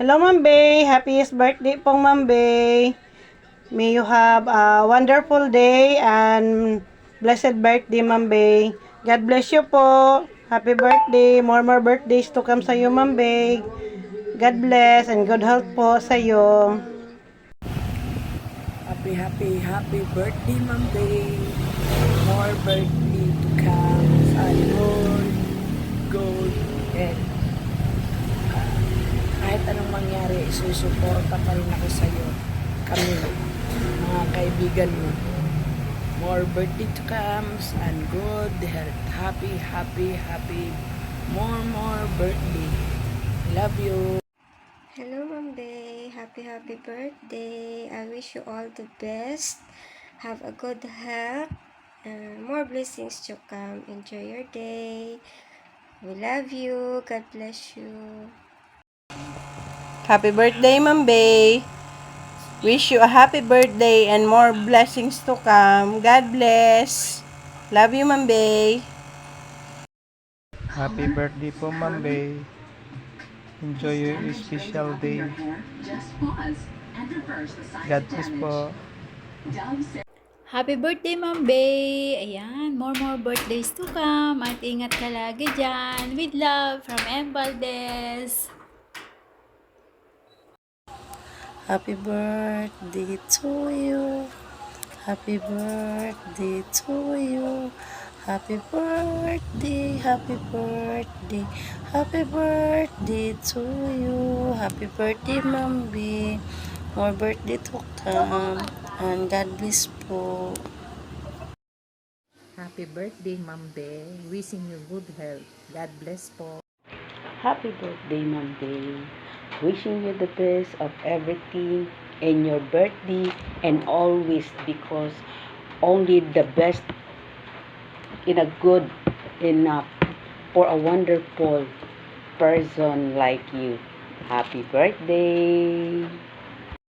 Hello, Ma'am Bay. Happiest birthday pong Ma'am Bay. May you have a wonderful day and blessed birthday, Ma'am Bay. God bless you po. Happy birthday. More more birthdays to come sa iyo, Ma'am Bay. God bless and good health po sa iyo. Happy, happy, happy birthday, Ma'am Bay. More birthday to come. Sana all anong mangyari, susuporta pa rin ako sa iyo. Kami, mga kaibigan mo. More birthday to come and good health. Happy, happy, happy. More, more birthday. Love you. Hello, Ma'am Bay. Happy, happy birthday. I wish you all the best. Have a good health. And more blessings to come. Enjoy your day. We love you. God bless you. Happy birthday, Ma'am Bay. Wish you a happy birthday and more blessings to come. God bless. Love you, Ma'am Bay. Happy birthday po, Ma'am Bay. Enjoy your special day. God bless po. Happy birthday, Ma'am Bay! Ayan, more more birthdays to come. At ingat ka lagi dyan. With love from M. Valdez. Happy birthday to you. Happy birthday to you. Happy birthday, happy birthday, happy birthday to you. Happy birthday, Mambi. More birthday to come. And God bless po. Happy birthday, Ma'am Be. Wishing you good health. God bless po. Happy birthday, Day. Wishing you the best of everything in your birthday and always because only the best in a good enough for a wonderful person like you. Happy birthday!